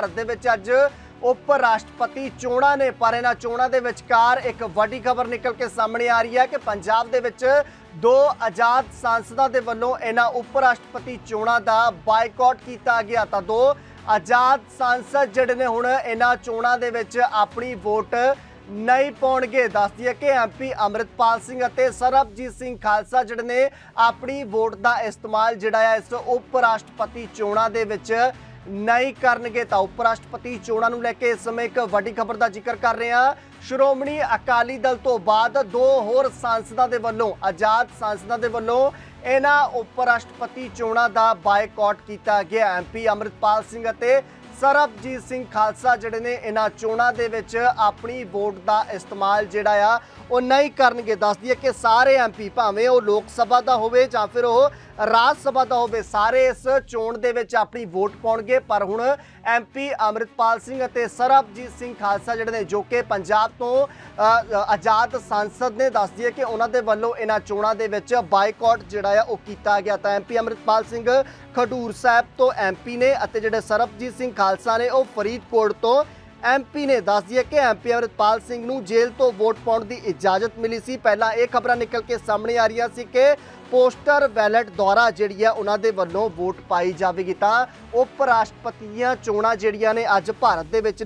ਭਾਰਤ ਦੇ ਵਿੱਚ ਅੱਜ ਉਪ ਰਾਸ਼ਟਰਪਤੀ ਚੋਣਾਂ ਨੇ, ਪਰ ਇਹਨਾਂ ਚੋਣਾਂ ਦੇ ਵਿਚਕਾਰ ਇੱਕ ਵੱਡੀ ਖਬਰ ਨਿਕਲ ਕੇ ਸਾਹਮਣੇ ਆ ਰਹੀ ਹੈ ਕਿ ਪੰਜਾਬ ਦੇ ਵਿੱਚ ਦੋ ਆਜ਼ਾਦ ਸੰਸਦਾਂ ਦੇ ਵੱਲੋਂ ਇਹਨਾਂ ਉਪ ਰਾਸ਼ਟਰਪਤੀ ਚੋਣਾਂ ਦਾ ਬਾਈਕਾਟ ਕੀਤਾ ਗਿਆ। ਤਾਂ ਦੋ ਆਜ਼ਾਦ ਸਾਂਸਦ ਜਿਹੜੇ ਨੇ ਹੁਣ ਇਹਨਾਂ ਚੋਣਾਂ ਦੇ ਵਿੱਚ ਆਪਣੀ ਵੋਟ ਨਹੀਂ ਪਾਉਣਗੇ। ਦੱਸਦੀ ਹੈ ਕਿ ਐਮਪੀ ਅਮਰਿਤਪਾਲ ਸਿੰਘ ਅਤੇ ਸਰਬਜੀਤ ਸਿੰਘ ਖਾਲਸਾ ਜਿਹੜੇ ਨੇ ਆਪਣੀ ਵੋਟ ਦਾ ਇਸਤੇਮਾਲ ਜਿਹੜਾ ਹੈ ਇਸ ਉਪ ਰਾਸ਼ਟਰਪਤੀ ਚੋਣਾਂ ਦੇ ਵਿੱਚ ਨਹੀਂ ਕਰਨਗੇ ਤਾਂ ਉਪ ਰਾਸ਼ਟਰਪਤੀ ਚੋਣਾਂ ਨੂੰ ਲੈ ਕੇ ਇਸ ਸਮੇਂ ਇੱਕ ਵੱਡੀ ਖਬਰ ਦਾ ਜ਼ਿਕਰ ਕਰ ਰਹੇ ਹਾਂ। ਸ਼੍ਰੋਮਣੀ ਅਕਾਲੀ ਦਲ ਤੋਂ ਬਾਅਦ ਦੋ ਹੋਰ ਸੰਸਦਾਂ ਦੇ ਵੱਲੋਂ, ਆਜ਼ਾਦ ਸੰਸਦਾਂ ਦੇ ਵੱਲੋਂ ਇਹਨਾਂ ਉਪ ਰਾਸ਼ਟਰਪਤੀ ਚੋਣਾਂ ਦਾ ਬਾਈਕਾਟ ਕੀਤਾ ਗਿਆ। ਐਮਪੀ ਅਮਰਿਤਪਾਲ ਸਿੰਘ ਅਤੇ ਸਰਬਜੀਤ ਸਿੰਘ ਖਾਲਸਾ ਜਿਹੜੇ ਨੇ ਇਹਨਾਂ ਚੋਣਾਂ ਦੇ ਵਿੱਚ ਆਪਣੀ ਵੋਟ ਦਾ ਇਸਤੇਮਾਲ ਜਿਹੜਾ ਆ, ਉਹ ਨਹੀਂ ਕਰਨਗੇ। ਦੱਸਦੀ ਹੈ ਕਿ ਸਾਰੇ ਐਮਪੀ ਭਾਵੇਂ ਉਹ ਲੋਕ ਸਭਾ ਦਾ ਹੋਵੇ ਜਾਂ ਫਿਰ ਉਹ ਰਾਜ ਸਭਾ ਦਾ ਹੋਵੇ, ਸਾਰੇ ਇਸ ਚੋਣ ਦੇ ਵਿੱਚ ਆਪਣੀ ਵੋਟ ਪਾਉਣਗੇ। ਪਰ ਹੁਣ ਐਮਪੀ ਅਮਰਿਤਪਾਲ ਸਿੰਘ ਅਤੇ ਸਰਬਜੀਤ ਸਿੰਘ ਖਾਲਸਾ ਜਿਹੜੇ ਨੇ, ਜੋ ਕਿ ਪੰਜਾਬ ਤੋਂ ਆਜ਼ਾਦ ਸੰਸਦ ਨੇ ਦੱਸਦੀ ਹੈ ਕਿ ਉਹਨਾਂ ਦੇ ਵੱਲੋਂ ਇਹਨਾਂ ਚੋਣਾਂ ਦੇ ਵਿੱਚ ਬਾਈਕਾਟ ਜਿਹੜਾ ਆ, ਉਹ ਕੀਤਾ ਗਿਆ। ਤਾਂ ਐਮਪੀ ਅਮਰਿਤਪਾਲ ਸਿੰਘ ਖਡੂਰ ਸਾਹਿਬ ਤੋਂ ਐਮਪੀ ਨੇ ਅਤੇ ਜਿਹੜੇ ਸਰਬਜੀਤ ਸਿੰਘ ਖਾਲਸਾ ਨੇ ਉਹ ਫਰੀਦਕੋਟ ਤੋਂ ਐਮਪੀ ਨੇ ਦੱਸ ਦਿਆ ਕਿ ਐਮਪੀ ਅਮਰਿਤਪਾਲ ਸਿੰਘ ਨੂੰ ਜੇਲ੍ਹ ਤੋਂ ਵੋਟ ਪਾਉਣ ਦੀ ਇਜਾਜ਼ਤ ਮਿਲੀ ਸੀ। ਪਹਿਲਾਂ ਇਹ ਖਬਰਾਂ ਨਿਕਲ ਕੇ ਸਾਹਮਣੇ ਆ ਰਹੀਆਂ ਸੀ ਕਿ ਪੋਸਟਰ ਬੈਲਟ ਦੁਆਰਾ ਜਿਹੜੀ ਆ ਉਹਨਾਂ ਦੇ ਵੱਲੋਂ ਵੋਟ ਪਾਈ ਜਾਵੇਗੀ ਤਾਂ ਉਪ ਰਾਸ਼ਟਰਪਤੀ ਦੀਆਂ ਚੋਣਾਂ ਜਿਹੜੀਆਂ ਨੇ ਅੱਜ ਭਾਰਤ ਦੇ ਵਿੱਚ